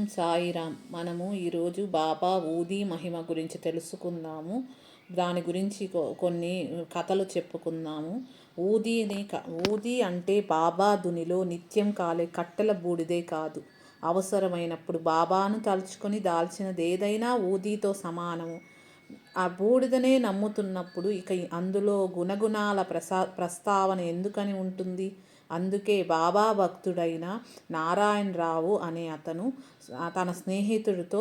ఓం సాయిరామ్ మనము ఈరోజు బాబా ఊది మహిమ గురించి తెలుసుకుందాము. దాని గురించి కొన్ని కథలు చెప్పుకుందాము. ఊదీని క- ఊది అంటే బాబా దునిలో నిత్యం కాలే కట్టెల బూడిదే కాదు. అవసరమైనప్పుడు బాబాను తలుచుకొని దాల్చినది ఏదైనా ఊదీతో సమానము. ఆ బూడిదనే నమ్ముతున్నప్పుడు ఇక అందులో గుణగుణాల ప్రసా ప్రస్తావన ఎందుకని ఉంటుంది? అందుకే బాబా భక్తుడైన నారాయణరావు అనే అతను తన స్నేహితుడితో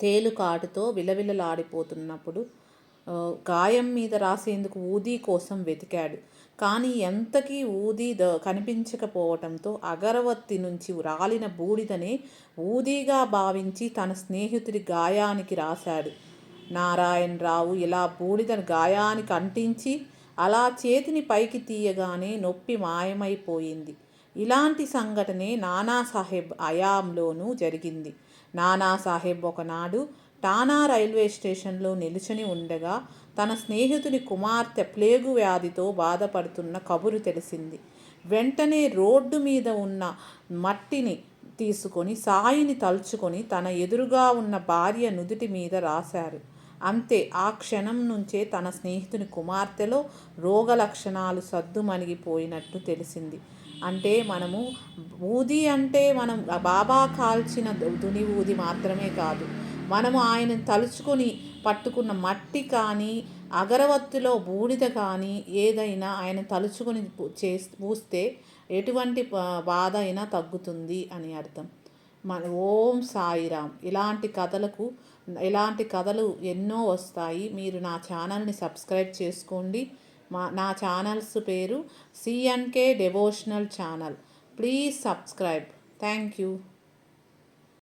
తేలుకాటుతో విలవిలలాడిపోతున్నప్పుడు గాయం మీద రాసేందుకు ఊదీ కోసం వెతికాడు. కానీ ఎంతకీ ఊదీ ద కనిపించకపోవటంతో అగరవత్తి నుంచి రాలిన బూడిదనే ఊదీగా భావించి తన స్నేహితుడి గాయానికి రాశాడు. నారాయణరావు ఇలా బూడిదను గాయానికి అంటించి అలా చేతిని పైకి తీయగానే నొప్పి మాయమైపోయింది. ఇలాంటి సంఘటనే నానాసాహెబ్ అయాంలోనూ జరిగింది. నానాసాహెబ్ ఒకనాడు టానా రైల్వే స్టేషన్లో నిలుచుని ఉండగా తన స్నేహితుడి కుమార్తె ప్లేగు వ్యాధితో బాధపడుతున్న కబురు తెలిసింది. వెంటనే రోడ్డు మీద ఉన్న మట్టిని తీసుకొని సాయిని తలుచుకొని తన ఎదురుగా ఉన్న భార్య నుదుటి మీద రాశారు. అంతే. ఆ క్షణం నుంచే తన స్నేహితుని కుమార్తెలో రోగ లక్షణాలు సద్దుమణిగిపోయినట్టు తెలిసింది. అంటే మనము ఊది అంటే మనం బాబా కాల్చిన దుని ఊది మాత్రమే కాదు. మనము ఆయనను తలుచుకొని పట్టుకున్న మట్టి కానీ అగరవత్తిలో బూడిద కానీ ఏదైనా ఆయన తలుచుకొని చే పూస్తే ఎటువంటి బాధ అయినా తగ్గుతుంది అని అర్థం. మన ఓం సాయిరామ్. ఇలాంటి కథలకు ఇలాంటి కథలు ఎన్నో వస్తాయి. మీరు నా ఛానల్ని సబ్స్క్రైబ్ చేసుకోండి. మా నా ఛానల్స్ పేరు CNK devotional channel. Please subscribe. Thank you.